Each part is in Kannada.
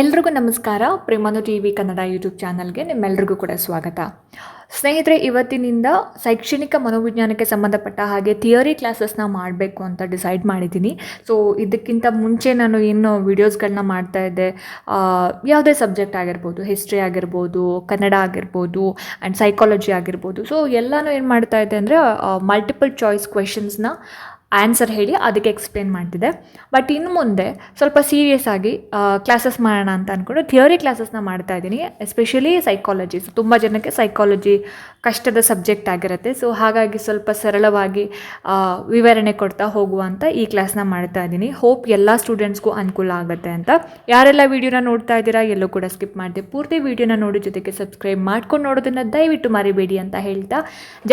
ಎಲ್ರಿಗೂ ನಮಸ್ಕಾರ. ಪ್ರೇಮನು ಟಿ ವಿ ಕನ್ನಡ ಯೂಟ್ಯೂಬ್ ಚಾನಲ್ಗೆ ನಿಮ್ಮೆಲ್ರಿಗೂ ಕೂಡ ಸ್ವಾಗತ. ಸ್ನೇಹಿತರೆ, ಇವತ್ತಿನಿಂದ ಶೈಕ್ಷಣಿಕ ಮನೋವಿಜ್ಞಾನಕ್ಕೆ ಸಂಬಂಧಪಟ್ಟ ಹಾಗೆ ಥಿಯರಿ ಕ್ಲಾಸಸ್ನ ಮಾಡಬೇಕು ಅಂತ ಡಿಸೈಡ್ ಮಾಡಿದ್ದೀನಿ. ಸೊ ಇದಕ್ಕಿಂತ ಮುಂಚೆ ನಾನು ಏನು ವೀಡಿಯೋಸ್ಗಳನ್ನ ಮಾಡ್ತಾ ಇದ್ದೆ. ಯಾವುದೇ ಸಬ್ಜೆಕ್ಟ್ ಆಗಿರ್ಬೋದು, ಹಿಸ್ಟ್ರಿ ಆಗಿರ್ಬೋದು, ಕನ್ನಡ ಆಗಿರ್ಬೋದು ಆ್ಯಂಡ್ ಸೈಕಾಲಜಿ ಆಗಿರ್ಬೋದು. ಸೊ ಎಲ್ಲನೂ ಏನು ಮಾಡ್ತಾ ಇದ್ದೆ ಅಂದರೆ ಮಲ್ಟಿಪಲ್ ಚಾಯ್ಸ್ ಕ್ವೆಶನ್ಸ್ನ ಆನ್ಸರ್ ಹೇಳಿ, ಅದಕ್ಕೆ ಎಕ್ಸ್ಪ್ಲೇನ್ ಮಾಡ್ತಿದ್ದೆ. ಬಟ್ ಇನ್ನು ಮುಂದೆ ಸ್ವಲ್ಪ ಸೀರಿಯಸ್ ಆಗಿ ಕ್ಲಾಸಸ್ ಮಾಡೋಣ ಅಂತ ಅಂದ್ಕೊಂಡು ಥಿಯರಿ ಕ್ಲಾಸಸ್ನ ಮಾಡ್ತಾ ಇದ್ದೀನಿ ಎಸ್ಪೆಷಲಿ ಸೈಕಾಲಜಿ ಸೊ ತುಂಬ ಜನಕ್ಕೆ ಸೈಕಾಲಜಿ ಕಷ್ಟದ ಸಬ್ಜೆಕ್ಟ್ ಆಗಿರುತ್ತೆ. ಸೊ ಹಾಗಾಗಿ ಸ್ವಲ್ಪ ಸರಳವಾಗಿ ವಿವರಣೆ ಕೊಡ್ತಾ ಹೋಗುವಂಥ ಈ ಕ್ಲಾಸ್ನ ಮಾಡ್ತಾ ಇದ್ದೀನಿ. ಹೋಪ್ ಎಲ್ಲ ಸ್ಟೂಡೆಂಟ್ಸ್ಗೂ ಅನುಕೂಲ ಆಗುತ್ತೆ ಅಂತ. ಯಾರೆಲ್ಲ ವೀಡಿಯೋನ ನೋಡ್ತಾ ಇದ್ದೀರಾ, ಎಲ್ಲೂ ಕೂಡ ಸ್ಕಿಪ್ ಮಾಡಿದೆ. ಪೂರ್ತಿ ವೀಡಿಯೋನ ನೋಡಿ ಜೊತೆಗೆ ಸಬ್ಸ್ಕ್ರೈಬ್ ಮಾಡ್ಕೊಂಡು ನೋಡೋದನ್ನು ದಯವಿಟ್ಟು ಮರಿಬೇಡಿ ಅಂತ ಹೇಳ್ತಾ.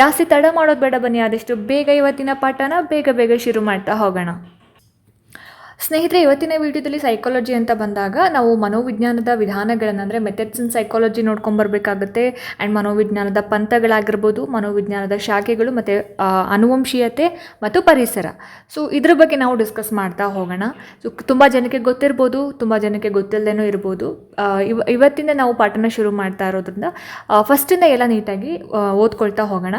ಜಾಸ್ತಿ ತಡ ಮಾಡೋದು ಬೇಡ ಬನ್ನಿ, ಆದಷ್ಟು ಬೇಗ ಇವತ್ತಿನ ಪಾಠನ ಬೇಗ ಬೇಗ ಶುರು ಮಾಡ್ತಾ ಹೋಗೋಣ ಸ್ನೇಹಿತರೆ, ಇವತ್ತಿನ ವಿಡಿಯೋದಲ್ಲಿ ಸೈಕಾಲಜಿ ಅಂತ ಬಂದಾಗ ನಾವು ಮನೋವಿಜ್ಞಾನದ ವಿಧಾನಗಳನ್ನು ಅಂದರೆ ಮೆಥಡ್ಸ್ ಇನ್ ಸೈಕಾಲಜಿ ನೋಡ್ಕೊಂಬರ್ಬೇಕಾಗುತ್ತೆ. ಆ್ಯಂಡ್ ಮನೋವಿಜ್ಞಾನದ ಪಂಥಗಳಾಗಿರ್ಬೋದು, ಮನೋವಿಜ್ಞಾನದ ಶಾಖೆಗಳು ಮತ್ತು ಅನುವಂಶೀಯತೆ ಮತ್ತು ಪರಿಸರ. ಸೊ ಇದ್ರ ಬಗ್ಗೆ ನಾವು ಡಿಸ್ಕಸ್ ಮಾಡ್ತಾ ಹೋಗೋಣ. ಸೊ ತುಂಬ ಜನಕ್ಕೆ ಗೊತ್ತಿರ್ಬೋದು, ತುಂಬ ಜನಕ್ಕೆ ಗೊತ್ತಿಲ್ಲದೇನೂ ಇರ್ಬೋದು. ಇವ, ಇವತ್ತಿಂದ ನಾವು ಪಾಠನ ಶುರು ಮಾಡ್ತಾ ಇರೋದ್ರಿಂದ ಫಸ್ಟಿಂದ ಎಲ್ಲ ನೀಟಾಗಿ ಓದ್ಕೊಳ್ತಾ ಹೋಗೋಣ.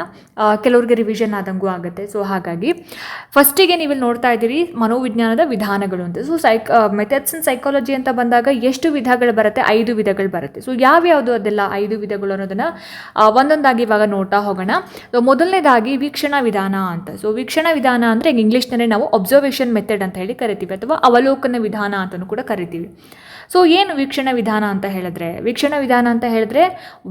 ಕೆಲವ್ರಿಗೆ ರಿವಿಷನ್ ಆದಂಗೂ ಆಗುತ್ತೆ. ಸೊ ಹಾಗಾಗಿ ಫಸ್ಟಿಗೆ ನೀವು ನೋಡ್ತಾ ಇದ್ದೀರಿ ಮನೋವಿಜ್ಞಾನದ ವಿಧಾನಗಳು ಅಂತ. So psych methods in psychology ಅಂತ ಬಂದಾಗ ಎಷ್ಟು ವಿಧಗಳು ಬರುತ್ತೆ? ಐದು ವಿಧಗಳು ಬರುತ್ತೆ. ಸೊ ಯಾವ್ಯಾವುದು ಅದೆಲ್ಲ ಐದು ವಿಧಗಳು ಅನ್ನೋದನ್ನು ಒಂದೊಂದಾಗಿ ಇವಾಗ ನೋಡ್ತಾ ಹೋಗೋಣ. ಸೊ ಮೊದಲನೇದಾಗಿ ವೀಕ್ಷಣಾ ವಿಧಾನ ಅಂತ. ಸೊ ವೀಕ್ಷಣಾ ವಿಧಾನ ಅಂದರೆ ಇಂಗ್ಲೀಷ್ನಲ್ಲಿ ನಾವು ಅಬ್ಸರ್ವೇಷನ್ ಮೆಥಡ್ ಅಂತ ಹೇಳಿ ಕರಿತೀವಿ, ಅಥವಾ ಅವಲೋಕನ ವಿಧಾನ ಅಂತಲೂ ಕೂಡ ಕರಿತೀವಿ. ಸೊ ಏನು ವೀಕ್ಷಣಾ ವಿಧಾನ ಅಂತ ಹೇಳಿದ್ರೆ? ವೀಕ್ಷಣಾ ವಿಧಾನ ಅಂತ ಹೇಳಿದ್ರೆ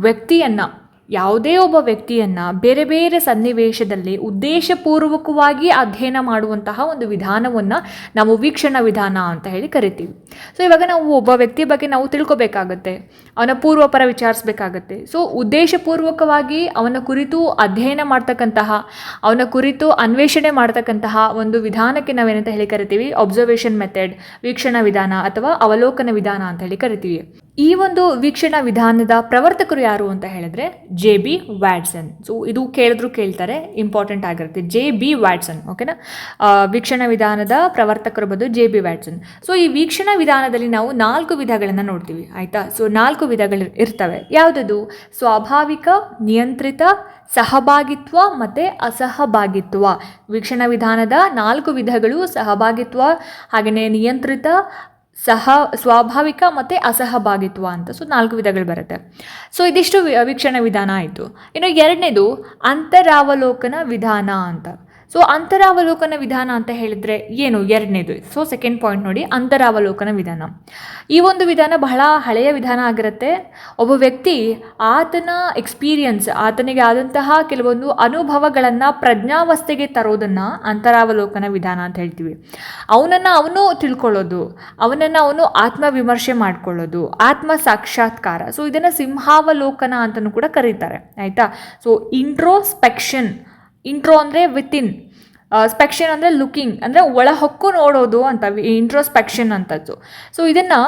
ವ್ಯಕ್ತಿಯನ್ನು ಯಾವುದೇ ಒಬ್ಬ ವ್ಯಕ್ತಿಯನ್ನು ಬೇರೆ ಬೇರೆ ಸನ್ನಿವೇಶದಲ್ಲಿ ಉದ್ದೇಶಪೂರ್ವಕವಾಗಿ ಅಧ್ಯಯನ ಮಾಡುವಂತಹ ಒಂದು ವಿಧಾನವನ್ನು ನಾವು ವೀಕ್ಷಣ ವಿಧಾನ ಅಂತ ಹೇಳಿ ಕರಿತೀವಿ. ಸೊ ಇವಾಗ ನಾವು ಒಬ್ಬ ವ್ಯಕ್ತಿಯ ಬಗ್ಗೆ ನಾವು ತಿಳ್ಕೊಬೇಕಾಗತ್ತೆ, ಅವನ ಪೂರ್ವಪರ ವಿಚಾರಿಸ್ಬೇಕಾಗತ್ತೆ. ಸೊ ಉದ್ದೇಶಪೂರ್ವಕವಾಗಿ ಅವನ ಕುರಿತು ಅಧ್ಯಯನ ಮಾಡ್ತಕ್ಕಂತಹ, ಅವನ ಕುರಿತು ಅನ್ವೇಷಣೆ ಮಾಡ್ತಕ್ಕಂತಹ ಒಂದು ವಿಧಾನಕ್ಕೆ ನಾವೇನಂತ ಹೇಳಿ ಕರಿತೀವಿ? ಅಬ್ಸರ್ವೇಷನ್ ಮೆಥಡ್ ವೀಕ್ಷಣಾ ವಿಧಾನ ಅಥವಾ ಅವಲೋಕನ ವಿಧಾನ ಅಂತ ಹೇಳಿ ಕರಿತೀವಿ. ಈ ಒಂದು ವೀಕ್ಷಣಾ ವಿಧಾನದ ಪ್ರವರ್ತಕರು ಯಾರು ಅಂತ ಹೇಳಿದ್ರೆ ಜೆ ಬಿ ವ್ಯಾಟ್ಸನ್. ಸೊ ಇದು ಕೇಳಿದ್ರು ಕೇಳ್ತಾರೆ ಇಂಪಾರ್ಟೆಂಟ್ ಆಗಿರುತ್ತೆ. ಜೆ ಬಿ ವ್ಯಾಟ್ಸನ್ ಓಕೆನಾ ವೀಕ್ಷಣಾ ವಿಧಾನದ ಪ್ರವರ್ತಕರು ಬಂದು ಜೆ ಬಿ ವ್ಯಾಟ್ಸನ್. ಸೊ ಈ ವೀಕ್ಷಣಾ ವಿಧಾನದಲ್ಲಿ ನಾವು ನಾಲ್ಕು ವಿಧಗಳನ್ನು ನೋಡ್ತೀವಿ, ಆಯಿತಾ? ಸೊ ನಾಲ್ಕು ವಿಧಗಳು ಇರ್ತವೆ. ಯಾವುದದು? ಸ್ವಾಭಾವಿಕ, ನಿಯಂತ್ರಿತ, ಸಹಭಾಗಿತ್ವ ಮತ್ತು ಅಸಹಭಾಗಿತ್ವ. ವೀಕ್ಷಣಾ ವಿಧಾನದ ನಾಲ್ಕು ವಿಧಗಳು ಸಹಭಾಗಿತ್ವ ಹಾಗೆಯೇ ನಿಯಂತ್ರಿತ ಸಹ ಸ್ವಾಭಾವಿಕ ಮತ್ತು ಅಸಹಭಾಗಿತ್ವ ಅಂತ. ಸೊ, ನಾಲ್ಕು ವಿಧಗಳು ಬರುತ್ತೆ. ಸೊ, ಇದಿಷ್ಟು ವೀಕ್ಷಣೆ ವಿಧಾನ ಆಯಿತು. ಇನ್ನು ಎರಡನೇದು, ಅಂತರಾವಲೋಕನ ವಿಧಾನ ಅಂತ. ಸೊ ಅಂತರಾವಲೋಕನ ವಿಧಾನ ಅಂತ ಹೇಳಿದರೆ ಏನು? ಎರಡನೇದು. ಸೊ ಸೆಕೆಂಡ್ ಪಾಯಿಂಟ್ ನೋಡಿ, ಅಂತರಾವಲೋಕನ ವಿಧಾನ. ಈ ಒಂದು ವಿಧಾನ ಬಹಳ ಹಳೆಯ ವಿಧಾನ ಆಗಿರುತ್ತೆ. ಒಬ್ಬ ವ್ಯಕ್ತಿ ಆತನ ಎಕ್ಸ್ಪೀರಿಯನ್ಸ್ ಆತನಿಗೆ ಆದಂತಹ ಕೆಲವೊಂದು ಅನುಭವಗಳನ್ನು ಪ್ರಜ್ಞಾವಸ್ಥೆಗೆ ತರೋದನ್ನು ಅಂತರಾವಲೋಕನ ವಿಧಾನ ಅಂತ ಹೇಳ್ತೀವಿ. ಅವನನ್ನು ಅವನು ತಿಳ್ಕೊಳ್ಳೋದು, ಅವನನ್ನು ಅವನು ಆತ್ಮವಿಮರ್ಶೆ ಮಾಡ್ಕೊಳ್ಳೋದು, ಆತ್ಮ ಸಾಕ್ಷಾತ್ಕಾರ. ಸೊ ಇದನ್ನು ಸಿಂಹಾವಲೋಕನ ಅಂತಲೂ ಕೂಡ ಕರೀತಾರೆ. ಆಯಿತಾ? ಸೊ ಇಂಟ್ರೋಸ್ಪೆಕ್ಷನ್ ಇಂಟ್ರೋ ಅಂದರೆ ವಿತಿನ್ ಸ್ಪೆಕ್ಷನ್ ಅಂದರೆ ಲುಕಿಂಗ್ ಅಂದರೆ ಒಳ ಹೊಕ್ಕು ನೋಡೋದು ಅಂತ ಇಂಟ್ರೋಸ್ಪೆಕ್ಷನ್ ಅಂತದ್ದು. ಸೊ ಇದನ್ನು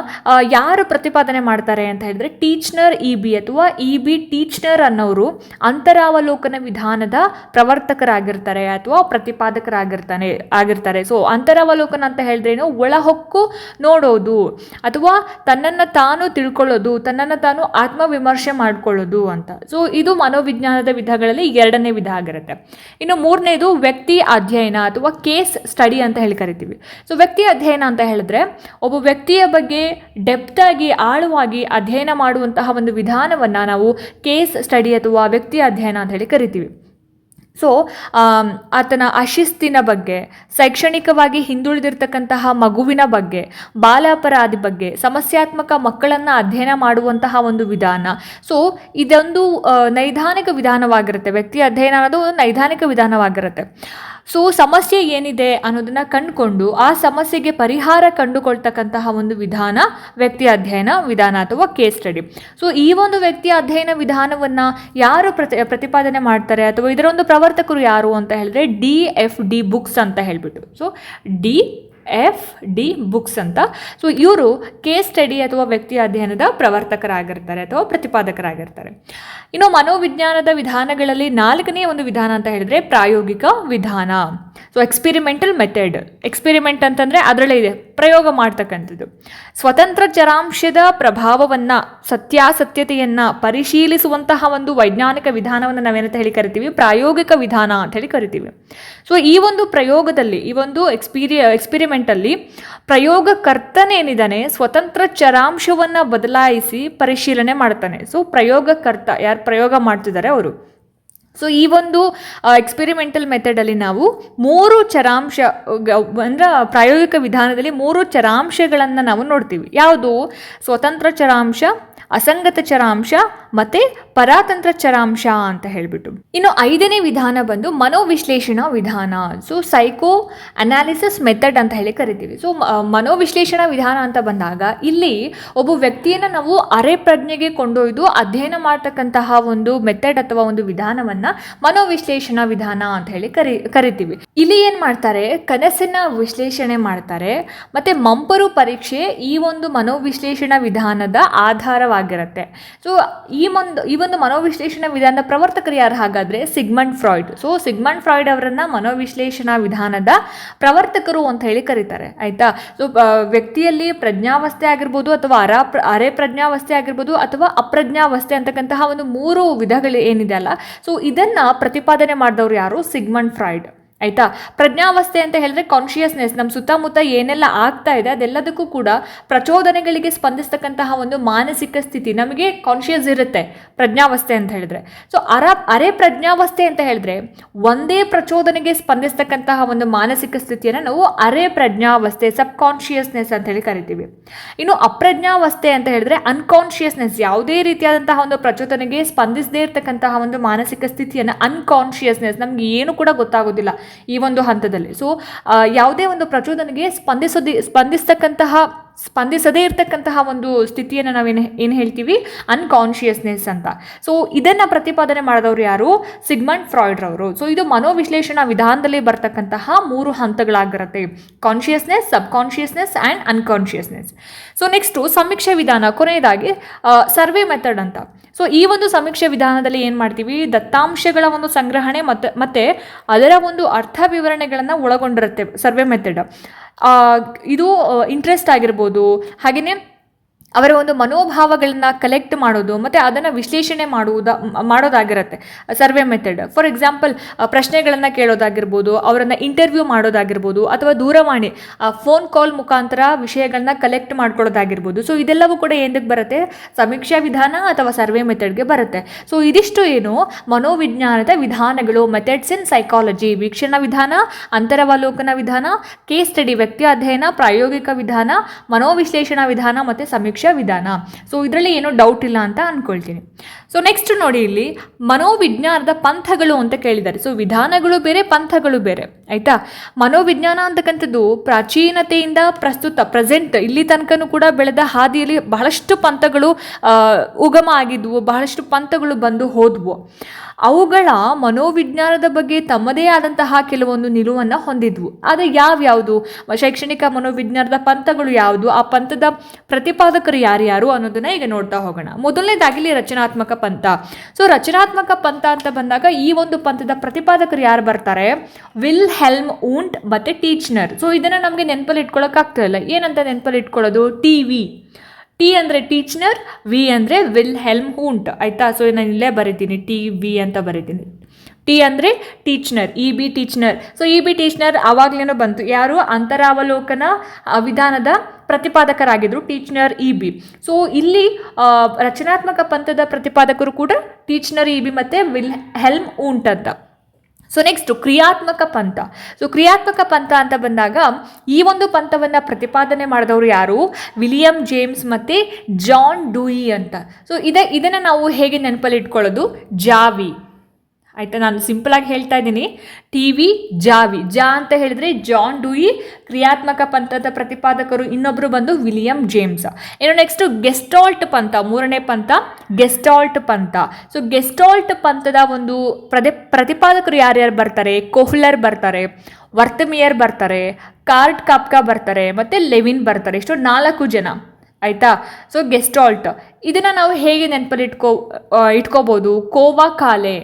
ಯಾರು ಪ್ರತಿಪಾದನೆ ಮಾಡ್ತಾರೆ ಅಂತ ಹೇಳಿದ್ರೆ ಟೀಚ್ನರ್ ಇ ಬಿ ಅಥವಾ ಇ ಬಿ ಟೀಚ್ನರ್ ಅನ್ನೋರು ಅಂತರಾವಲೋಕನ ವಿಧಾನದ ಪ್ರವರ್ತಕರಾಗಿರ್ತಾರೆ ಅಥವಾ ಪ್ರತಿಪಾದಕರಾಗಿರ್ತಾನೆ, ಆಗಿರ್ತಾರೆ. ಸೊ ಅಂತರಾವಲೋಕನ ಅಂತ ಹೇಳಿದ್ರೇನು ಒಳ ಹೊಕ್ಕು ನೋಡೋದು ಅಥವಾ ತನ್ನನ್ನು ತಾನು ತಿಳ್ಕೊಳ್ಳೋದು, ತನ್ನನ್ನು ತಾನು ಆತ್ಮವಿಮರ್ಶೆ ಮಾಡ್ಕೊಳ್ಳೋದು ಅಂತ. ಸೊ ಇದು ಮನೋವಿಜ್ಞಾನದ ವಿಧಗಳಲ್ಲಿ ಎರಡನೇ ವಿಧ ಆಗಿರುತ್ತೆ. ಇನ್ನು ಮೂರನೇದು ವ್ಯಕ್ತಿ ಅಧ್ಯಯನ ಅಥವಾ ಕೇಸ್ ಸ್ಟಡಿ ಅಂತ ಹೇಳಿ ಕರಿತೀವಿ. ಸೊ ವ್ಯಕ್ತಿ ಅಧ್ಯಯನ ಅಂತ ಹೇಳಿದ್ರೆ ಒಬ್ಬ ವ್ಯಕ್ತಿಯ ಬಗ್ಗೆ ಡೆಪ್ತಾಗಿ ಆಳವಾಗಿ ಅಧ್ಯಯನ ಮಾಡುವಂತಹ ಒಂದು ವಿಧಾನವನ್ನು ನಾವು ಕೇಸ್ ಸ್ಟಡಿ ಅಥವಾ ವ್ಯಕ್ತಿ ಅಧ್ಯಯನ ಅಂತ ಹೇಳಿ ಕರಿತೀವಿ. ಸೊ ಆಮ್, ಆತನ ಅಶಿಸ್ತಿನ ಬಗ್ಗೆ ಶೈಕ್ಷಣಿಕವಾಗಿ ಹಿಂದುಳಿದಿರ್ತಕ್ಕಂತಹ ಮಗುವಿನ ಬಗ್ಗೆ ಬಾಲಾಪರಾಧಿ ಬಗ್ಗೆ ಸಮಸ್ಯಾತ್ಮಕ ಮಕ್ಕಳನ್ನು ಅಧ್ಯಯನ ಮಾಡುವಂತಹ ಒಂದು ವಿಧಾನ. ಸೊ ಇದೊಂದು ನೈದಾನಿಕ ವಿಧಾನವಾಗಿರುತ್ತೆ. ವ್ಯಕ್ತಿ ಅಧ್ಯಯನ ಅನ್ನೋದು ಒಂದು ನೈದಾನಿಕ ವಿಧಾನವಾಗಿರುತ್ತೆ. ಸೊ ಸಮಸ್ಯೆ ಏನಿದೆ ಅನ್ನೋದನ್ನ ಕಂಡುಕೊಂಡು ಆ ಸಮಸ್ಯೆಗೆ ಪರಿಹಾರ ಕಂಡುಕೊಳ್ತಕ್ಕಂತಹ ಒಂದು ವಿಧಾನ ವ್ಯಕ್ತಿ ಅಧ್ಯಯನ ವಿಧಾನ ಅಥವಾ ಕೇಸ್ ಸ್ಟಡಿ ಸೊ ಈ ಒಂದು ವ್ಯಕ್ತಿ ಅಧ್ಯಯನ ವಿಧಾನವನ್ನು ಯಾರು ಪ್ರತಿ ಪ್ರತಿಪಾದನೆ ಮಾಡ್ತಾರೆ ಅಥವಾ ಇದರ ಒಂದು ಪ್ರವರ್ತಕರು ಯಾರು ಅಂತ ಹೇಳಿದ್ರೆ ಡಿ ಎಫ್ ಡಿ ಬುಕ್ಸ್ ಅಂತ ಹೇಳ್ಬಿಟ್ಟು. So D F D books ಅಂತ. ಸೊ ಇವರು ಕೇಸ್ ಸ್ಟಡಿ ಅಥವಾ ವ್ಯಕ್ತಿ ಅಧ್ಯಯನದ ಪ್ರವರ್ತಕರಾಗಿರ್ತಾರೆ ಅಥವಾ ಪ್ರತಿಪಾದಕರಾಗಿರ್ತಾರೆ. ಇನ್ನು ಮನೋವಿಜ್ಞಾನದ ವಿಧಾನಗಳಲ್ಲಿ ನಾಲ್ಕನೇ ಒಂದು ವಿಧಾನ ಅಂತ ಹೇಳಿದ್ರೆ ಪ್ರಾಯೋಗಿಕ ವಿಧಾನ. ಸೊ ಎಕ್ಸ್ಪೆರಿಮೆಂಟಲ್ ಮೆಥಡ್ ಎಕ್ಸ್ಪೆರಿಮೆಂಟ್ ಅಂತಂದರೆ ಅದರಲ್ಲೇ ಇದೆ. ಪ್ರಯೋಗ ಮಾಡ್ತಕ್ಕಂಥದ್ದು. ಸ್ವತಂತ್ರ ಚರಾಂಶದ ಪ್ರಭಾವವನ್ನು, ಸತ್ಯಾಸತ್ಯತೆಯನ್ನು ಪರಿಶೀಲಿಸುವಂತಹ ಒಂದು ವೈಜ್ಞಾನಿಕ ವಿಧಾನವನ್ನು ನಾವೇನಂತ ಹೇಳಿ ಕರಿತೀವಿ? ಪ್ರಾಯೋಗಿಕ ವಿಧಾನ ಅಂತ ಹೇಳಿ ಕರಿತೀವಿ. ಸೊ ಈ ಒಂದು ಪ್ರಯೋಗದಲ್ಲಿ, ಈ ಒಂದು ಎಕ್ಸ್ಪೀರಿಯ ಎಕ್ಸ್ಪಿರಿಮೆಂಟಲ್ಲಿ ಪ್ರಯೋಗಕರ್ತನೇನಿದ್ದಾನೆ ಸ್ವತಂತ್ರ ಚರಾಂಶವನ್ನು ಬದಲಾಯಿಸಿ ಪರಿಶೀಲನೆ ಮಾಡ್ತಾನೆ. ಸೊ ಪ್ರಯೋಗಕರ್ತ, ಯಾರು ಪ್ರಯೋಗ ಮಾಡ್ತಿದ್ದಾರೆ ಅವರು? ಸೊ ಈ ಒಂದು ಎಕ್ಸ್ಪೆರಿಮೆಂಟಲ್ ಮೆಥಡಲ್ಲಿ ನಾವು ಮೂರು ಚರಾಂಶ ಅಂದ್ರೆ ಪ್ರಾಯೋಗಿಕ ವಿಧಾನದಲ್ಲಿ ಮೂರು ಚರಾಂಶಗಳನ್ನು ನಾವು ನೋಡ್ತೀವಿ. ಯಾವುದು? ಸ್ವತಂತ್ರ ಚರಾಂಶ ಅಸಂಗತ ಚರಾಂಶ ಮತ್ತು ಪರಾತಂತ್ರ ಚರಾಂಶ ಅಂತ ಹೇಳಿಬಿಟ್ಟು. ಇನ್ನು ಐದನೇ ವಿಧಾನ ಬಂದು ಮನೋವಿಶ್ಲೇಷಣಾ ವಿಧಾನ. ಸೊ ಸೈಕೋ ಅನಾಲಿಸಿಸ್ ಮೆಥಡ್ ಅಂತ ಹೇಳಿ ಕರಿತೀವಿ. ಸೊ ಮನೋವಿಶ್ಲೇಷಣಾ ವಿಧಾನ ಅಂತ ಬಂದಾಗ ಇಲ್ಲಿ ಒಬ್ಬ ವ್ಯಕ್ತಿಯನ್ನು ನಾವು ಅರೆ ಪ್ರಜ್ಞೆಗೆ ಕೊಂಡೊಯ್ದು ಅಧ್ಯಯನ ಮಾಡ್ತಕ್ಕಂತಹ ಒಂದು ಮೆಥಡ್ ಅಥವಾ ಒಂದು ವಿಧಾನವನ್ನು ಮನೋವಿಶ್ಲೇಷಣಾ ವಿಧಾನ ಅಂತ ಹೇಳಿ ಕರಿ, ಕರಿತೀವಿ. ಇಲ್ಲಿ ಏನು ಮಾಡ್ತಾರೆ? ಕನಸಿನ ವಿಶ್ಲೇಷಣೆ ಮಾಡ್ತಾರೆ. ಮತ್ತು ಮಂಪರು ಪರೀಕ್ಷೆ ಈ ಒಂದು ಮನೋವಿಶ್ಲೇಷಣಾ ವಿಧಾನದ ಆಧಾರವಾಗಿರುತ್ತೆ ಸೊ ಈ ಒಂದು ಈ ಒಂದು ಮನೋವಿಶ್ಲೇಷಣಾ ವಿಧಾನದ ಪ್ರವರ್ತಕರು ಯಾರು? ಹಾಗಾದರೆ Sigmund Freud. So Sigmund Freud ಅವರನ್ನು ಮನೋವಿಶ್ಲೇಷಣಾ ವಿಧಾನದ ಪ್ರವರ್ತಕರು ಅಂತ ಹೇಳಿ ಕರೀತಾರೆ. ಆಯಿತಾ? ಸೊ ವ್ಯಕ್ತಿಯಲ್ಲಿ ಪ್ರಜ್ಞಾವಸ್ಥೆ ಆಗಿರ್ಬೋದು ಅಥವಾ ಅರ, ಅರೆ ಪ್ರಜ್ಞಾವಸ್ಥೆ ಆಗಿರ್ಬೋದು ಅಥವಾ ಅಪ್ರಜ್ಞಾವಸ್ಥೆ ಅಂತಕ್ಕಂತಹ ಒಂದು ಮೂರು ವಿಧಗಳು ಏನಿದೆ ಅಲ್ಲ? ಸೊ ಇದನ್ನು ಪ್ರತಿಪಾದನೆ ಮಾಡಿದವರು ಯಾರು? Sigmund Freud. ಆಯಿತಾ? ಪ್ರಜ್ಞಾವಸ್ಥೆ ಅಂತ ಹೇಳಿದ್ರೆ ಕಾನ್ಷಿಯಸ್ನೆಸ್ ನಮ್ಮ ಸುತ್ತಮುತ್ತ ಏನೆಲ್ಲ ಆಗ್ತಾ ಇದೆ ಅದೆಲ್ಲದಕ್ಕೂ ಕೂಡ ಪ್ರಚೋದನೆಗಳಿಗೆ ಸ್ಪಂದಿಸ್ತಕ್ಕಂತಹ ಒಂದು ಮಾನಸಿಕ ಸ್ಥಿತಿ ನಮಗೆ ಕಾನ್ಷಿಯಸ್ ಇರುತ್ತೆ, ಪ್ರಜ್ಞಾವಸ್ಥೆ ಅಂತ ಹೇಳಿದ್ರೆ. ಸೊ ಅರ, ಅರೆ ಪ್ರಜ್ಞಾವಸ್ಥೆ ಅಂತ ಹೇಳಿದ್ರೆ ಒಂದೇ ಪ್ರಚೋದನೆಗೆ ಸ್ಪಂದಿಸ್ತಕ್ಕಂತಹ ಒಂದು ಮಾನಸಿಕ ಸ್ಥಿತಿಯನ್ನು ನಾವು ಅರೆ ಪ್ರಜ್ಞಾವಸ್ಥೆ ಸಬ್ ಕಾನ್ಷಿಯಸ್ನೆಸ್ ಅಂತ ಹೇಳಿ ಕರಿತೀವಿ. ಇನ್ನು ಅಪ್ರಜ್ಞಾವಸ್ಥೆ ಅಂತ ಹೇಳಿದ್ರೆ ಅನ್ಕಾನ್ಷಿಯಸ್ನೆಸ್ ಯಾವುದೇ ರೀತಿಯಾದಂತಹ ಒಂದು ಪ್ರಚೋದನೆಗೆ ಸ್ಪಂದಿಸದೇ ಇರತಕ್ಕಂತಹ ಒಂದು ಮಾನಸಿಕ ಸ್ಥಿತಿಯನ್ನು ಅನ್ಕಾನ್ಷಿಯಸ್ನೆಸ್ ನಮ್ಗೆ ಏನು ಕೂಡ ಗೊತ್ತಾಗೋದಿಲ್ಲ. ಈ ಒಂದು ಹಂತದಲ್ಲಿ. ಸೊ ಯಾವುದೇ ಒಂದು ಪ್ರಚೋದನೆಗೆ ಸ್ಪಂದಿಸೋದಿ ಸ್ಪಂದಿಸ್ತಕ್ಕಂತಹ ಸ್ಪಂದಿಸದೇ ಇರತಕ್ಕಂತಹ ಒಂದು ಸ್ಥಿತಿಯನ್ನು ನಾವೇನು ಏನು ಹೇಳ್ತೀವಿ? ಅನ್ಕಾನ್ಷಿಯಸ್ನೆಸ್ ಅಂತ. ಸೊ ಇದನ್ನು ಪ್ರತಿಪಾದನೆ ಮಾಡಿದವರು ಯಾರು? ಸಿಗ್ಮಂಡ್ ಫ್ರಾಯ್ಡ್ರವರು ಸೊ ಇದು ಮನೋವಿಶ್ಲೇಷಣಾ ವಿಧಾನದಲ್ಲಿ ಬರ್ತಕ್ಕಂತಹ ಮೂರು ಹಂತಗಳಾಗಿರುತ್ತೆ. Consciousness sub consciousness and unconsciousness so next ಸಮೀಕ್ಷೆ ವಿಧಾನ. ಕೊನೆಯದಾಗಿ ಸರ್ವೆ ಮೆಥಡ್ ಅಂತ. ಸೊ ಈ ಒಂದು ಸಮೀಕ್ಷೆ ವಿಧಾನದಲ್ಲಿ ಏನು ಮಾಡ್ತೀವಿ? ದತ್ತಾಂಶಗಳ ಒಂದು ಸಂಗ್ರಹಣೆ ಮತ್ತು ಮತ್ತು ಅದರ ಒಂದು ಅರ್ಥ ವಿವರಣೆಗಳನ್ನು ಒಳಗೊಂಡಿರುತ್ತೆ ಸರ್ವೆ ಮೆಥಡ್ ಇದು ಇಂಟ್ರೆಸ್ಟ್ ಆಗಿರ್ಬೋದು. ಹಾಗೆಯೇ ಅವರ ಒಂದು ಮನೋಭಾವಗಳನ್ನ ಕಲೆಕ್ಟ್ ಮಾಡೋದು ಮತ್ತು ಅದನ್ನು ವಿಶ್ಲೇಷಣೆ ಮಾಡುವುದ, ಮಾಡೋದಾಗಿರುತ್ತೆ. ಸರ್ವೆ ಮೆಥಡ್ ಫಾರ್ ಎಕ್ಸಾಂಪಲ್ ಪ್ರಶ್ನೆಗಳನ್ನು ಕೇಳೋದಾಗಿರ್ಬೋದು, ಅವರನ್ನು ಇಂಟರ್ವ್ಯೂ ಮಾಡೋದಾಗಿರ್ಬೋದು, ಅಥವಾ ದೂರವಾಣಿ ಫೋನ್ ಕಾಲ್ ಮುಖಾಂತರ ವಿಷಯಗಳನ್ನ ಕಲೆಕ್ಟ್ ಮಾಡ್ಕೊಳ್ಳೋದಾಗಿರ್ಬೋದು. ಸೊ ಇದೆಲ್ಲವೂ ಕೂಡ ಏನಕ್ಕೆ ಬರುತ್ತೆ? ಸಮೀಕ್ಷಾ ವಿಧಾನ ಅಥವಾ ಸರ್ವೆ ಮೆಥಡ್ಗೆ ಬರುತ್ತೆ. ಸೊ ಇದಿಷ್ಟು ಏನು ಮನೋವಿಜ್ಞಾನದ ವಿಧಾನಗಳು ಮೆಥಡ್ಸ್ ಇನ್ ಸೈಕಾಲಜಿ ವೀಕ್ಷಣಾ ವಿಧಾನ, ಅಂತರವಲೋಕನ ವಿಧಾನ ಕೇಸ್ ಸ್ಟಡಿ ವ್ಯಕ್ತಿ ಅಧ್ಯಯನ ಪ್ರಾಯೋಗಿಕ ವಿಧಾನ, ಮನೋವಿಶ್ಲೇಷಣಾ ವಿಧಾನ ಮತ್ತು ಸಮೀಕ್ಷೆ ವಿಧಾನ. ಸೊ ಇದರಲ್ಲಿ ಏನೋ ಡೌಟ್ ಇಲ್ಲ ಅಂತ ಅಂದ್ಕೊಳ್ತೀನಿ ಸೊ ನೆಕ್ಸ್ಟ್ ನೋಡಿ ಇಲ್ಲಿ ಮನೋವಿಜ್ಞಾನದ ಪಂಥಗಳು ಅಂತ ಕೇಳಿದ್ದಾರೆ. ಸೊ ವಿಧಾನಗಳು ಬೇರೆ, ಪಂಥಗಳು ಬೇರೆ. ಆಯಿತಾ? ಮನೋವಿಜ್ಞಾನ ಅಂತಕ್ಕಂಥದ್ದು ಪ್ರಾಚೀನತೆಯಿಂದ ಪ್ರಸ್ತುತ ಪ್ರೆಸೆಂಟ್ ಇಲ್ಲಿ ತನಕನೂ ಕೂಡ ಬೆಳೆದ ಹಾದಿಯಲ್ಲಿ ಬಹಳಷ್ಟು ಪಂಥಗಳು ಉಗಮ ಆಗಿದ್ವು, ಬಹಳಷ್ಟು ಪಂಥಗಳು ಬಂದು ಹೋದ್ವು. ಅವುಗಳ ಮನೋವಿಜ್ಞಾನದ ಬಗ್ಗೆ ತಮ್ಮದೇ ಆದಂತಹ ಕೆಲವೊಂದು ನಿಲುವನ್ನು ಹೊಂದಿದ್ವು. ಆದರೆ ಯಾವ್ಯಾವುದು? ಶೈಕ್ಷಣಿಕ ಮನೋವಿಜ್ಞಾನದ ಪಂಥಗಳು ಯಾವುದು? ಆ ಪಂಥದ ಪ್ರತಿಪಾದಕರು ಯಾರ್ಯಾರು ಅನ್ನೋದನ್ನ ಈಗ ನೋಡ್ತಾ ಹೋಗೋಣ. ಮೊದಲನೇದಾಗಿಲಿ ರಚನಾತ್ಮಕ ಪಂಥ. ಸೊ, ರಚನಾತ್ಮಕ ಪಂಥ ಅಂತ ಬಂದಾಗ ಈ ಒಂದು ಪಂಥದ ಪ್ರತಿಪಾದಕರು ಯಾರು ಬರ್ತಾರೆ? ವಿಲ್ ಹೆಲ್ಮ್ ಊಂಟ್ ಮತ್ತೆ ಟೀಚ್ನರ್. ಸೊ, ಇದನ್ನ ನಮಗೆ ನೆನಪಲ್ಲಿ ಇಟ್ಕೊಳ್ಳೋಕ್ಕಾಗ್ತಾ ಇಲ್ಲ. ಏನಂತ ನೆನಪಲ್ಲಿ ಇಟ್ಕೊಳ್ಳೋದು? T V. ಟಿ ಅಂದರೆ ಟೀಚ್ನರ್ ವಿ ಅಂದರೆ ವಿಲ್ ಹೆಲ್ಮ್ ಹೂಂಟ್ ಆಯಿತಾ? ಸೊ ನಾನು ಇಲ್ಲೇ ಬರೀತೀನಿ. ಟಿ ವಿ ಅಂತ ಬರೀತೀನಿ. ಟಿ ಅಂದರೆ Titchener E B Titchener so E B Titchener ಆವಾಗಲೇನೋ ಬಂತು. ಯಾರು? ಅಂತರಾವಲೋಕನ ವಿಧಾನದ ಪ್ರತಿಪಾದಕರಾಗಿದ್ದರು ಟೀಚ್ನರ್ ಇ ಬಿ ಸೊ ಇಲ್ಲಿ ರಚನಾತ್ಮಕ ಪಂಥದ ಪ್ರತಿಪಾದಕರು ಕೂಡ ಟೀಚ್ನರ್ ಇ ಬಿ ಮತ್ತು ವಿಲ್ ಹೆಲ್ಮ್ ಊಂಟ್ ಅಂತ. ಸೊ ನೆಕ್ಸ್ಟ್ ಕ್ರಿಯಾತ್ಮಕ ಪಂಥ. ಸೊ ಕ್ರಿಯಾತ್ಮಕ ಪಂಥ ಅಂತ ಬಂದಾಗ, ಈ ಒಂದು ಪಂಥವನ್ನು ಪ್ರತಿಪಾದನೆ ಮಾಡಿದವರು ಯಾರು? ವಿಲಿಯಂ ಜೇಮ್ಸ್ ಮತ್ತು ಜಾನ್ ಡೂಯಿ ಅಂತ. ಸೊ ಇದೇ, ಇದನ್ನು ನಾವು ಹೇಗೆ ನೆನಪಲ್ಲಿ ಇಟ್ಕೊಳ್ಳೋದು? ಜಾವಿ. ಆಯಿತಾ, ನಾನು ಸಿಂಪಲಾಗಿ ಹೇಳ್ತಾ ಇದ್ದೀನಿ. ಟಿ ವಿ, ಜಾವಿ. ಜಾ ಅಂತ ಹೇಳಿದರೆ ಜಾನ್ ಡೂಯಿ, ಕ್ರಿಯಾತ್ಮಕ ಪಂಥದ ಪ್ರತಿಪಾದಕರು ಇನ್ನೊಬ್ಬರು ಬಂದು ವಿಲಿಯಂ ಜೇಮ್ಸ್. ಇನ್ನು ನೆಕ್ಸ್ಟು ಗೆಸ್ಟಾಲ್ಟ್ ಪಂಥ, ಮೂರನೇ ಪಂಥ, ಗೆಸ್ಟಾಲ್ಟ್ ಪಂಥ. ಸೊ ಗೆಸ್ಟಾಲ್ಟ್ ಪಂಥದ ಒಂದು ಪ್ರತಿ, ಪ್ರತಿಪಾದಕರು ಯಾರ್ಯಾರು ಬರ್ತಾರೆ? ಕೊಹ್ಲರ್ ಬರ್ತಾರೆ, ವರ್ತಮಿಯರ್ ಬರ್ತಾರೆ ಕಾರ್ಟ್ ಕಾಪ್ಕಾ ಬರ್ತಾರೆ, ಮತ್ತು ಲೆವಿನ್ ಬರ್ತಾರೆ. ಇಷ್ಟು ನಾಲ್ಕು ಜನ. ಆಯಿತಾ? So gestalt. ಇದನ್ನು ನಾವು ಹೇಗೆ ನೆನಪಲ್ಲಿ ಇಟ್ಕೋ ಇಟ್ಕೋಬೋದು? ಕೋವಾ ಕಾಲೆ.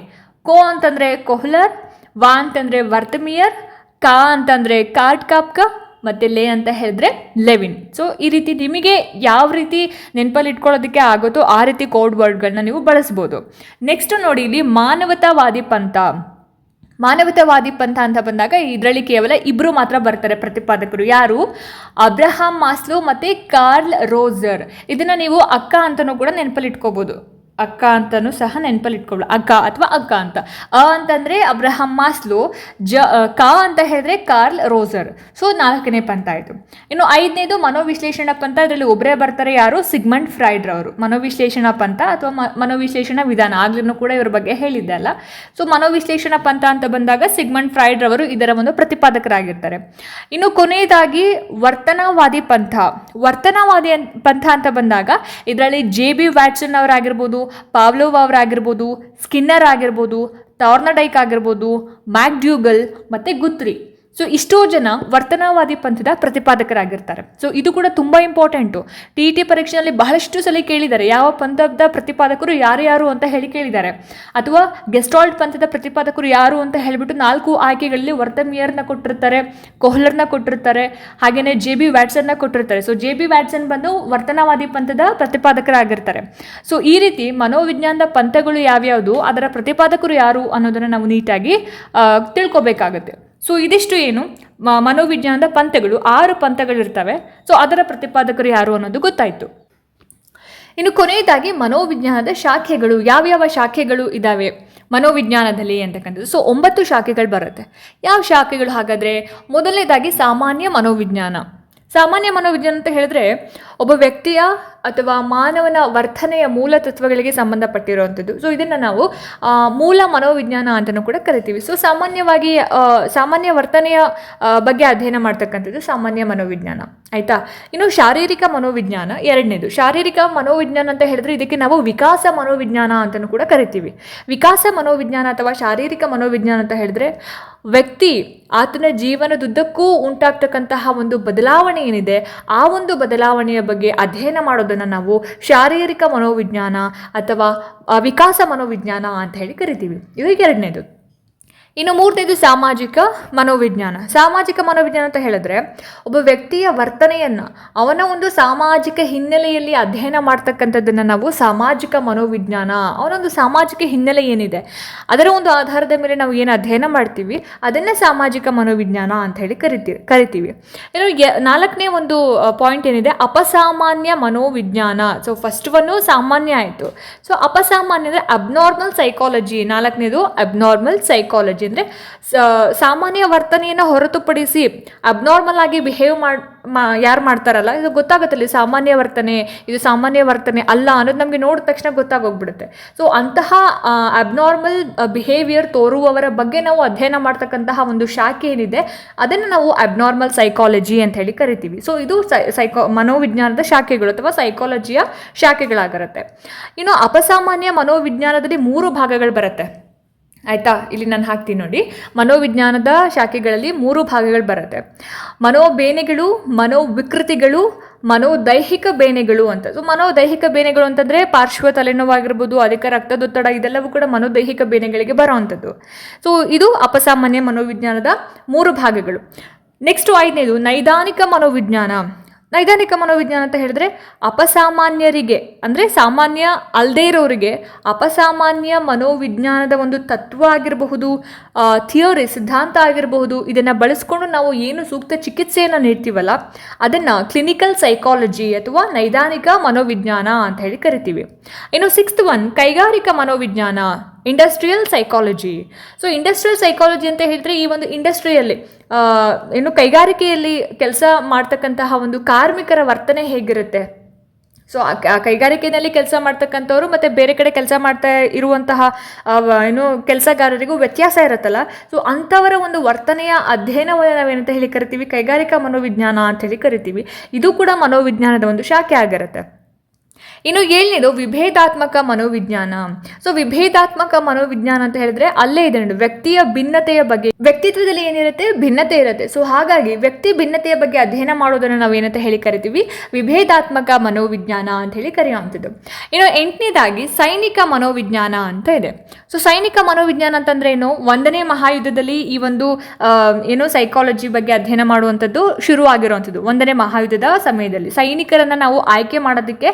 ಕೋ ಅಂತಂದರೆ ಕೊಹ್ಲರ್, ವಾ ಅಂತಂದರೆ ವರ್ತಮಿಯರ್, ಕಾ ಅಂತಂದರೆ ಕಾರ್ಟ್ ಕಾಪ್ಕ ಮತ್ತು ಲೇ ಅಂತ ಹೇಳಿದ್ರೆ ಲೆವಿನ್. ಸೊ ಈ ರೀತಿ ನಿಮಗೆ ಯಾವ ರೀತಿ ನೆನಪಲ್ಲಿ ಇಟ್ಕೊಳ್ಳೋದಕ್ಕೆ ಆಗುತ್ತೋ ಆ ರೀತಿ ಕೋಡ್ ವರ್ಡ್ಗಳನ್ನ ನೀವು ಬಳಸ್ಬೋದು. ನೆಕ್ಸ್ಟ್ ನೋಡಿ ಇಲ್ಲಿ ಮಾನವತಾವಾದಿ ಪಂಥ. ಮಾನವತಾವಾದಿ ಪಂಥ ಅಂತ ಬಂದಾಗ ಇದರಲ್ಲಿ ಕೇವಲ ಇಬ್ಬರು ಮಾತ್ರ ಬರ್ತಾರೆ ಪ್ರತಿಪಾದಕರು. ಯಾರು? ಅಬ್ರಹಾಂ ಮಾಸ್ಲೋ ಮತ್ತು ಕಾರ್ಲ್ ರೋಜರ್. ಇದನ್ನು ನೀವು ಅಕ್ಕ ಅಂತಲೂ ಕೂಡ ನೆನಪಲ್ಲಿ ಇಟ್ಕೋಬೋದು ಅಕ್ಕ ಅಂತಲೂ ಸಹ ನೆನಪಲ್ಲಿ ಇಟ್ಕೊಳ್ಳಿ ಅಕ್ಕ ಅಥವಾ ಅಕ್ಕ ಅಂತ. ಅ ಅಂತಂದರೆ ಅಬ್ರಹಮ್ ಮಾಸ್ಲೋ, ಜ ಕ ಅಂತ ಹೇಳಿದ್ರೆ ಕಾರ್ಲ್ ರೋಸರ್ ಸೊ ನಾಲ್ಕನೇ ಪಂಥ ಆಯಿತು ಇನ್ನು ಐದನೇದು ಮನೋವಿಶ್ಲೇಷಣ ಪಂಥ ಇದರಲ್ಲಿ ಒಬ್ಬರೇ ಬರ್ತಾರೆ ಯಾರು? ಸಿಗ್ಮಂಡ್ ಫ್ರೈಡ್ರ್ ಅವರು ಮನೋವಿಶ್ಲೇಷಣ ಪಂಥ ಅಥವಾ ಮನೋವಿಶ್ಲೇಷಣ ವಿಧಾನ ಆಗ್ಲೂ ಕೂಡ ಇವ್ರ ಬಗ್ಗೆ ಹೇಳಿದ್ದೆ ಅಲ್ಲ. ಸೊ ಮನೋವಿಶ್ಲೇಷಣ ಪಂಥ ಅಂತ ಬಂದಾಗ ಸಿಗ್ಮಂಡ್ ಫ್ರೈಡ್ರ್ ಅವರು ಇದರ ಒಂದು ಪ್ರತಿಪಾದಕರಾಗಿರ್ತಾರೆ. ಇನ್ನು ಕೊನೆಯದಾಗಿ ವರ್ತನವಾದಿ ಪಂಥ. ವರ್ತನವಾದಿ ಪಂಥ ಅಂತ ಬಂದಾಗ, ಇದರಲ್ಲಿ ಜೆ ಬಿ ವ್ಯಾಟ್ಸನ್ ಅವರಾಗಿರ್ಬೋದು ಪಾವ್ಲೋವ್ ಅವರಾಗಿರ್ಬೋದು ಸ್ಕಿನ್ನರ್ ಆಗಿರ್ಬೋದು ಟಾರ್ನಡೈಕ್ ಆಗಿರ್ಬೋದು ಮ್ಯಾಕ್ಡ್ಯೂಗಲ್ ಮತ್ತು ಗುತ್ರಿ ಸೊ ಇಷ್ಟೋ ಜನ ವರ್ತನಾವಾದಿ ಪಂಥದ ಪ್ರತಿಪಾದಕರಾಗಿರ್ತಾರೆ. ಸೊ ಇದು ಕೂಡ ತುಂಬ ಇಂಪಾರ್ಟೆಂಟು ಟಿ ಇ ಟಿ ಪರೀಕ್ಷೆಯಲ್ಲಿ ಬಹಳಷ್ಟು ಸಲ ಕೇಳಿದ್ದಾರೆ, ಯಾವ ಪಂಥದ ಪ್ರತಿಪಾದಕರು ಯಾರು ಯಾರು ಅಂತ ಹೇಳಿ ಕೇಳಿದ್ದಾರೆ. ಅಥವಾ ಗೆಸ್ಟಾಲ್ಟ್ ಪಂಥದ ಪ್ರತಿಪಾದಕರು ಯಾರು ಅಂತ ಹೇಳಿಬಿಟ್ಟು ನಾಲ್ಕು ಆಯ್ಕೆಗಳಲ್ಲಿ ವರ್ತಮಿಯರ್ನ ಕೊಟ್ಟಿರ್ತಾರೆ, ಕೊಹ್ಲರ್ನ ಕೊಟ್ಟಿರ್ತಾರೆ ಹಾಗೆಯೇ ಜೆ ಬಿ ವ್ಯಾಟ್ಸನ್ನ ಕೊಟ್ಟಿರ್ತಾರೆ. ಸೊ ಜೆ ಬಿ ವ್ಯಾಟ್ಸನ್ ಬಂದು ವರ್ತನವಾದಿ ಪಂಥದ ಪ್ರತಿಪಾದಕರಾಗಿರ್ತಾರೆ. ಸೊ ಈ ರೀತಿ ಮನೋವಿಜ್ಞಾನದ ಪಂಥಗಳು ಯಾವ್ಯಾವುದು, ಅದರ ಪ್ರತಿಪಾದಕರು ಯಾರು ಅನ್ನೋದನ್ನು ನಾವು ನೀಟಾಗಿ ತಿಳ್ಕೊಬೇಕಾಗುತ್ತೆ ತಿಳ್ಕೊಬೇಕಾಗತ್ತೆ. ಸೊ ಇದಿಷ್ಟು ಏನು ಮನೋವಿಜ್ಞಾನದ ಪಂಥಗಳು, ಆರು ಪಂಥಗಳಿರ್ತವೆ. ಸೊ ಅದರ ಪ್ರತಿಪಾದಕರು ಯಾರು ಅನ್ನೋದು ಗೊತ್ತಾಯಿತು. ಇನ್ನು ಕೊನೆಯದಾಗಿ ಮನೋವಿಜ್ಞಾನದ ಶಾಖೆಗಳು, ಯಾವ್ಯಾವ ಶಾಖೆಗಳು ಇದ್ದಾವೆ ಮನೋವಿಜ್ಞಾನದಲ್ಲಿ ಅಂತಕ್ಕಂಥದ್ದು. ಸೊ ಒಂಬತ್ತು ಶಾಖೆಗಳು ಬರುತ್ತೆ. ಯಾವ ಶಾಖೆಗಳು ಹಾಗಾದರೆ? ಮೊದಲನೇದಾಗಿ ಸಾಮಾನ್ಯ ಮನೋವಿಜ್ಞಾನ. ಸಾಮಾನ್ಯ ಮನೋವಿಜ್ಞಾನ ಅಂತ ಹೇಳಿದ್ರೆ, ಒಬ್ಬ ವ್ಯಕ್ತಿಯ ಅಥವಾ ಮಾನವನ ವರ್ತನೆಯ ಮೂಲ ತತ್ವಗಳಿಗೆ ಸಂಬಂಧಪಟ್ಟಿರುವಂಥದ್ದು. ಸೊ ಇದನ್ನು ನಾವು ಮೂಲ ಮನೋವಿಜ್ಞಾನ ಅಂತಲೂ ಕೂಡ ಕರಿತೀವಿ. ಸೊ ಸಾಮಾನ್ಯವಾಗಿ ಸಾಮಾನ್ಯ ವರ್ತನೆಯ ಬಗ್ಗೆ ಅಧ್ಯಯನ ಮಾಡ್ತಕ್ಕಂಥದ್ದು ಸಾಮಾನ್ಯ ಮನೋವಿಜ್ಞಾನ. ಆಯಿತಾ? ಇನ್ನು ಶಾರೀರಿಕ ಮನೋವಿಜ್ಞಾನ ಎರಡನೇದು. ಶಾರೀರಿಕ ಮನೋವಿಜ್ಞಾನ ಅಂತ ಹೇಳಿದ್ರೆ ಇದಕ್ಕೆ ನಾವು ವಿಕಾಸ ಮನೋವಿಜ್ಞಾನ ಅಂತಲೂ ಕೂಡ ಕರಿತೀವಿ. ವಿಕಾಸ ಮನೋವಿಜ್ಞಾನ ಅಥವಾ ಶಾರೀರಿಕ ಮನೋವಿಜ್ಞಾನ ಅಂತ ಹೇಳಿದ್ರೆ, ವ್ಯಕ್ತಿ ಆತನ ಜೀವನದುದ್ದಕ್ಕೂ ಉಂಟಾಗ್ತಕ್ಕಂತಹ ಒಂದು ಬದಲಾವಣೆ ಏನಿದೆ, ಆ ಒಂದು ಬದಲಾವಣೆಯ ಬಗ್ಗೆ ಅಧ್ಯಯನ ನಾವು ಶಾರೀರಿಕ ಮನೋವಿಜ್ಞಾನ ಅಥವಾ ವಿಕಾಸ ಮನೋವಿಜ್ಞಾನ ಅಂತ ಹೇಳಿ ಕರಿತೀವಿ. ಇದು ಎರಡನೇದು. ಇನ್ನು ಮೂರನೇದು ಸಾಮಾಜಿಕ ಮನೋವಿಜ್ಞಾನ. ಸಾಮಾಜಿಕ ಮನೋವಿಜ್ಞಾನ ಅಂತ ಹೇಳಿದ್ರೆ ಒಬ್ಬ ವ್ಯಕ್ತಿಯ ವರ್ತನೆಯನ್ನು ಅವನ ಒಂದು ಸಾಮಾಜಿಕ ಹಿನ್ನೆಲೆಯಲ್ಲಿ ಅಧ್ಯಯನ ಮಾಡ್ತಕ್ಕಂಥದ್ದನ್ನು ನಾವು ಸಾಮಾಜಿಕ ಮನೋವಿಜ್ಞಾನ, ಅವನೊಂದು ಸಾಮಾಜಿಕ ಹಿನ್ನೆಲೆ ಏನಿದೆ, ಅದರ ಒಂದು ಆಧಾರದ ಮೇಲೆ ನಾವು ಏನು ಅಧ್ಯಯನ ಮಾಡ್ತೀವಿ, ಅದನ್ನೇ ಸಾಮಾಜಿಕ ಮನೋವಿಜ್ಞಾನ ಅಂತ ಹೇಳಿ ಕರಿತೀವಿ ಕರಿತೀವಿ. ಇನ್ನು ನಾಲ್ಕನೇ ಒಂದು ಪಾಯಿಂಟ್ ಏನಿದೆ, ಅಪಸಾಮಾನ್ಯ ಮನೋವಿಜ್ಞಾನ. ಸೊ ಫಸ್ಟ್ ಒನ್ನು ಸಾಮಾನ್ಯ ಆಯಿತು. ಸೊ ಅಪಸಾಮಾನ್ಯ ಅಂದರೆ ಅಬ್ನಾರ್ಮಲ್ ಸೈಕಾಲಜಿ ನಾಲ್ಕನೇದು ಅಬ್ನಾರ್ಮಲ್ ಸೈಕಾಲಜಿ ಅಂದರೆ ಸಾಮಾನ್ಯ ವರ್ತನೆಯನ್ನು ಹೊರತುಪಡಿಸಿ ಅಬ್ನಾರ್ಮಲ್ ಆಗಿ ಬಿಹೇವ್ ಯಾರು ಮಾಡ್ತಾರಲ್ಲ, ಇದು ಗೊತ್ತಾಗುತ್ತಲ್ಲ ಸಾಮಾನ್ಯ ವರ್ತನೆ, ಇದು ಸಾಮಾನ್ಯ ವರ್ತನೆ ಅಲ್ಲ ಅನ್ನೋದು ನಮಗೆ ನೋಡಿದ ತಕ್ಷಣ ಗೊತ್ತಾಗೋಗ್ಬಿಡುತ್ತೆ. ಸೊ ಅಂತಹ ಅಬ್ನಾರ್ಮಲ್ ಬಿಹೇವಿಯರ್ ತೋರುವವರ ಬಗ್ಗೆ ನಾವು ಅಧ್ಯಯನ ಮಾಡ್ತಕ್ಕಂತಹ ಒಂದು ಶಾಖೆ ಏನಿದೆ, ಅದನ್ನು ನಾವು ಅಬ್ನಾರ್ಮಲ್ ಸೈಕಾಲಜಿ ಅಂತ ಹೇಳಿ ಕರಿತೀವಿ. ಸೊ ಇದು ಸೈಕೋ, ಮನೋವಿಜ್ಞಾನದ ಶಾಖೆಗಳು ಅಥವಾ ಸೈಕಾಲಜಿಯ ಶಾಖೆಗಳಾಗಿರುತ್ತೆ. ಇನ್ನು ಅಪಸಾಮಾನ್ಯ ಮನೋವಿಜ್ಞಾನದಲ್ಲಿ ಮೂರು ಭಾಗಗಳು ಬರುತ್ತೆ. ಆಯಿತಾ? ಇಲ್ಲಿ ನಾನು ಹಾಕ್ತೀನಿ ನೋಡಿ. ಮನೋವಿಜ್ಞಾನದ ಶಾಖೆಗಳಲ್ಲಿ ಮೂರು ಭಾಗಗಳು ಬರುತ್ತೆ. ಮನೋಬೇನೆಗಳು, ಮನೋವಿಕೃತಿಗಳು, ಮನೋದೈಹಿಕ ಬೇನೆಗಳು ಅಂತ. ಸೊ ಮನೋದೈಹಿಕ ಬೇನೆಗಳು ಅಂತಂದರೆ ಪಾರ್ಶ್ವ ತಲೆನೋವಾಗಿರ್ಬೋದು, ಅಧಿಕ ರಕ್ತದೊತ್ತಡ, ಇದೆಲ್ಲವೂ ಕೂಡ ಮನೋದೈಹಿಕ ಬೇನೆಗಳಿಗೆ ಬರೋವಂಥದ್ದು. ಸೊ ಇದು ಅಪಸಾಮಾನ್ಯ ಮನೋವಿಜ್ಞಾನದ ಮೂರು ಭಾಗಗಳು. ನೆಕ್ಸ್ಟ್ ಐದನೇದು ನೈದಾನಿಕ ಮನೋವಿಜ್ಞಾನ. ನೈದಾನಿಕ ಮನೋವಿಜ್ಞಾನ ಅಂತ ಹೇಳಿದ್ರೆ ಅಪಸಾಮಾನ್ಯರಿಗೆ, ಅಂದರೆ ಸಾಮಾನ್ಯ ಅಲ್ಲದೇ ಇರೋರಿಗೆ ಅಪಸಾಮಾನ್ಯ ಮನೋವಿಜ್ಞಾನದ ಒಂದು ತತ್ವ ಆಗಿರಬಹುದು ಥಿಯರಿ, ಸಿದ್ಧಾಂತ ಆಗಿರಬಹುದು, ಇದನ್ನು ಬಳಸ್ಕೊಂಡು ನಾವು ಏನು ಸೂಕ್ತ ಚಿಕಿತ್ಸೆಯನ್ನು ನೀಡ್ತೀವಲ್ಲ, ಅದನ್ನು ಕ್ಲಿನಿಕಲ್ ಸೈಕಾಲಜಿ ಅಥವಾ ನೈದಾನಿಕ ಮನೋವಿಜ್ಞಾನ ಅಂತ ಹೇಳಿ ಕರಿತೀವಿ. ಇನ್ನು ಸಿಕ್ಸ್ತ್ ಒನ್, ಕೈಗಾರಿಕಾ ಮನೋವಿಜ್ಞಾನ. Industrial psychology so industrial psychology ಅಂತ ಹೇಳಿದ್ರೆ ಈ ಒಂದು ಇಂಡಸ್ಟ್ರಿಯಲ್ಲಿ ಏನು ಕೈಗಾರಿಕೆಯಲ್ಲಿ ಕೆಲಸ ಮಾಡ್ತಕ್ಕಂತಹ ಒಂದು ಕಾರ್ಮಿಕರ ವರ್ತನೆ ಹೇಗಿರುತ್ತೆ? ಸೊ ಕೈಗಾರಿಕೆಯಲ್ಲಿ ಕೆಲಸ ಮಾಡ್ತಕ್ಕಂಥವ್ರು ಮತ್ತು ಬೇರೆ ಕಡೆ ಕೆಲಸ ಮಾಡ್ತಾ ಇರುವಂತಹ ಏನು ಕೆಲಸಗಾರರಿಗೂ ವ್ಯತ್ಯಾಸ ಇರುತ್ತಲ್ಲ? ಸೊ ಅಂಥವರ ಒಂದು ವರ್ತನೆಯ ಅಧ್ಯಯನವನ್ನು ನಾವೇನಂತ ಹೇಳಿ ಕರಿತೀವಿ? ಕೈಗಾರಿಕಾ ಮನೋವಿಜ್ಞಾನ ಅಂತ ಹೇಳಿ ಕರಿತೀವಿ. ಇದು ಕೂಡ ಮನೋವಿಜ್ಞಾನದ ಒಂದು ಶಾಖೆ ಆಗಿರುತ್ತೆ. ಇನ್ನು ಏಳನೇದು ವಿಭೇದಾತ್ಮಕ ಮನೋವಿಜ್ಞಾನ. ಸೊ ವಿಭೇದಾತ್ಮಕ ಮನೋವಿಜ್ಞಾನ ಅಂತ ಹೇಳಿದ್ರೆ ಅಲ್ಲೇ ಇದೆ ನೋಡಿ, ವ್ಯಕ್ತಿಯ ಭಿನ್ನತೆಯ ಬಗ್ಗೆ. ವ್ಯಕ್ತಿತ್ವದಲ್ಲಿ ಏನಿರುತ್ತೆ? ಭಿನ್ನತೆ ಇರುತ್ತೆ. ಸೊ ಹಾಗಾಗಿ ವ್ಯಕ್ತಿ ಭಿನ್ನತೆಯ ಬಗ್ಗೆ ಅಧ್ಯಯನ ಮಾಡೋದನ್ನು ಏನಂತ ಹೇಳಿ ಕರಿತೀವಿ? ವಿಭೇದಾತ್ಮಕ ಮನೋವಿಜ್ಞಾನ ಅಂತ ಹೇಳಿ ಕರೆಯುವಂಥದ್ದು. ಇನ್ನು ಎಂಟನೇದಾಗಿ ಸೈನಿಕ ಮನೋವಿಜ್ಞಾನ ಅಂತ ಇದೆ. ಸೊ ಸೈನಿಕ ಮನೋವಿಜ್ಞಾನ ಅಂತಂದ್ರೆ ಏನು? ಒಂದನೇ ಮಹಾಯುದ್ಧದಲ್ಲಿ ಈ ಒಂದು ಏನೋ ಸೈಕಾಲಜಿ ಬಗ್ಗೆ ಅಧ್ಯಯನ ಮಾಡುವಂಥದ್ದು ಶುರುವಾಗಿರುವಂಥದ್ದು. ಒಂದನೇ ಮಹಾಯುದ್ಧದ ಸಮಯದಲ್ಲಿ ಸೈನಿಕರನ್ನ ನಾವು ಆಯ್ಕೆ ಮಾಡೋದಕ್ಕೆ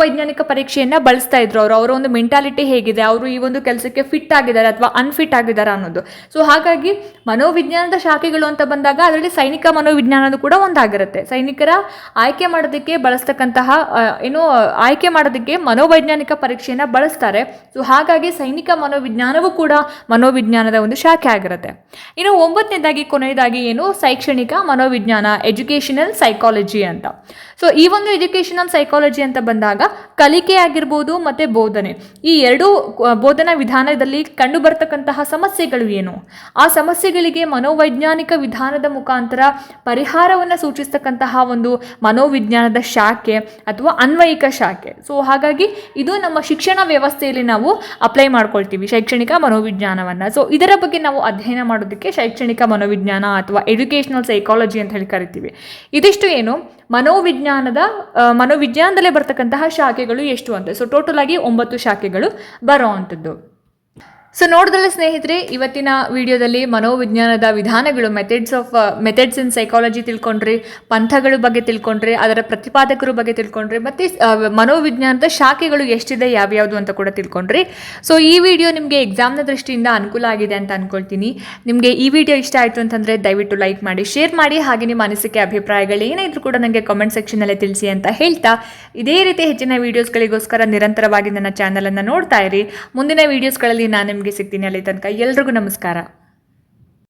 ಮನೋವೈಜ್ಞಾನಿಕ ಪರೀಕ್ಷೆಯನ್ನ ಬಳಸ್ತಾ ಇದ್ರು ಅವರು. ಅವರ ಒಂದು ಮೆಂಟಾಲಿಟಿ ಹೇಗಿದೆ, ಅವರು ಈ ಒಂದು ಕೆಲಸಕ್ಕೆ ಫಿಟ್ ಆಗಿದ್ದಾರೆ ಅಥವಾ ಅನ್ಫಿಟ್ ಆಗಿದ್ದಾರೆ ಅನ್ನೋದು. ಸೊ ಹಾಗಾಗಿ ಮನೋವಿಜ್ಞಾನದ ಶಾಖೆಗಳು ಅಂತ ಬಂದಾಗ ಅದರಲ್ಲಿ ಸೈನಿಕ ಮನೋವಿಜ್ಞಾನದ ಕೂಡ ಒಂದಾಗಿರುತ್ತೆ. ಸೈನಿಕರ ಆಯ್ಕೆ ಮಾಡೋದಕ್ಕೆ ಬಳಸ್ತಕ್ಕಂತಹ ಏನು, ಆಯ್ಕೆ ಮಾಡೋದಕ್ಕೆ ಮನೋವೈಜ್ಞಾನಿಕ ಪರೀಕ್ಷೆಯನ್ನ ಬಳಸ್ತಾರೆ. ಸೊ ಹಾಗಾಗಿ ಸೈನಿಕ ಮನೋವಿಜ್ಞಾನವೂ ಕೂಡ ಮನೋವಿಜ್ಞಾನದ ಒಂದು ಶಾಖೆ ಆಗಿರುತ್ತೆ. ಇನ್ನು ಒಂಬತ್ತನೇದಾಗಿ, ಕೊನೆಯದಾಗಿ ಏನು? ಶೈಕ್ಷಣಿಕ ಮನೋವಿಜ್ಞಾನ ಎಜುಕೇಷನಲ್ ಸೈಕಾಲಜಿ ಅಂತ. ಸೊ ಈ ಒಂದು ಎಜುಕೇಷನಲ್ ಸೈಕಾಲಜಿ ಅಂತ ಬಂದಾಗ ಕಲಿಕೆ ಆಗಿರ್ಬೋದು ಮತ್ತು ಬೋಧನೆ. ಈ ಎರಡೂ ಬೋಧನಾ ವಿಧಾನದಲ್ಲಿ ಕಂಡುಬರ್ತಕ್ಕಂತಹ ಸಮಸ್ಯೆಗಳು ಏನು? ಆ ಸಮಸ್ಯೆಗಳಿಗೆ ಮನೋವೈಜ್ಞಾನಿಕ ವಿಧಾನದ ಮುಖಾಂತರ ಪರಿಹಾರವನ್ನು ಸೂಚಿಸ್ತಕ್ಕಂತಹ ಒಂದು ಮನೋವಿಜ್ಞಾನದ ಶಾಖೆ ಅಥವಾ ಅನ್ವಯಿಕ ಶಾಖೆ. ಸೊ ಹಾಗಾಗಿ ಇದು ನಮ್ಮ ಶಿಕ್ಷಣ ವ್ಯವಸ್ಥೆಯಲ್ಲಿ ನಾವು ಅಪ್ಲೈ ಮಾಡ್ಕೊಳ್ತೀವಿ ಶೈಕ್ಷಣಿಕ ಮನೋವಿಜ್ಞಾನವನ್ನು. ಸೊ ಇದರ ಬಗ್ಗೆ ನಾವು ಅಧ್ಯಯನ ಮಾಡೋದಕ್ಕೆ ಶೈಕ್ಷಣಿಕ ಮನೋವಿಜ್ಞಾನ ಅಥವಾ ಎಜುಕೇಷನಲ್ ಸೈಕಾಲಜಿ ಅಂತ ಹೇಳಿ ಕರಿತೀವಿ. ಇದಿಷ್ಟು ಏನು? ಮನೋವಿಜ್ಞಾನದ ಮನೋವಿಜ್ಞಾನದಲ್ಲೇ ಬರ್ತಕ್ಕಂತಹ ಶಾಖೆಗಳು ಎಷ್ಟು ಅಂತ. ಸೊ ಟೋಟಲ್ ಆಗಿ ಒಂಬತ್ತು ಶಾಖೆಗಳು ಬರೋ ಅಂಥದ್ದು ಸೊ ನೋಡಿದ್ರೆ ಸ್ನೇಹಿತರೆ, ಇವತ್ತಿನ ವಿಡಿಯೋದಲ್ಲಿ ಮನೋವಿಜ್ಞಾನದ ವಿಧಾನಗಳು methods of methods in psychology ತಿಳ್ಕೊಂಡ್ರಿ, ಪಂಥಗಳ ಬಗ್ಗೆ ತಿಳ್ಕೊಂಡ್ರಿ, ಅದರ ಪ್ರತಿಪಾದಕರ ಬಗ್ಗೆ ತಿಳ್ಕೊಂಡ್ರಿ, ಮತ್ತು ಮನೋವಿಜ್ಞಾನದ ಶಾಖೆಗಳು ಎಷ್ಟಿದೆ, ಯಾವ್ಯಾವುದು ಅಂತ ಕೂಡ ತಿಳ್ಕೊಂಡ್ರಿ. ಸೊ ಈ ವಿಡಿಯೋ ನಿಮಗೆ ಎಕ್ಸಾಮ್ನ ದೃಷ್ಟಿಯಿಂದ ಅನುಕೂಲ ಆಗಿದೆ ಅಂತ ಅನ್ಕೊಳ್ತೀನಿ. ನಿಮಗೆ ಈ ವಿಡಿಯೋ ಇಷ್ಟ ಆಯಿತು ಅಂತಂದರೆ ದಯವಿಟ್ಟು ಲೈಕ್ ಮಾಡಿ ಶೇರ್ ಮಾಡಿ, ಹಾಗೆ ನಿಮ್ಮ ಅನಿಸಿಕೆ, ಅಭಿಪ್ರಾಯಗಳು ಏನೇ ಇದ್ರೂ ಕೂಡ ನನಗೆ ಕಾಮೆಂಟ್ ಸೆಕ್ಷನಲ್ಲಿ ತಿಳಿಸಿ ಅಂತ ಹೇಳ್ತಾ, ಇದೇ ರೀತಿ ಹೆಚ್ಚಿನ ವೀಡಿಯೋಸ್ಗಳಿಗೋಸ್ಕರ ನಿರಂತರವಾಗಿ ನನ್ನ ಚಾನಲನ್ನು ನೋಡ್ತಾ ಇರಿ. ಮುಂದಿನ ವೀಡಿಯೋಸ್ಗಳಲ್ಲಿ ನಾನು ನಿಮಗೆ ಸಿಗ್ತೀನಿ ಅಲ್ಲಿ ತನಕ. ಎಲ್ರಿಗೂ ನಮಸ್ಕಾರ.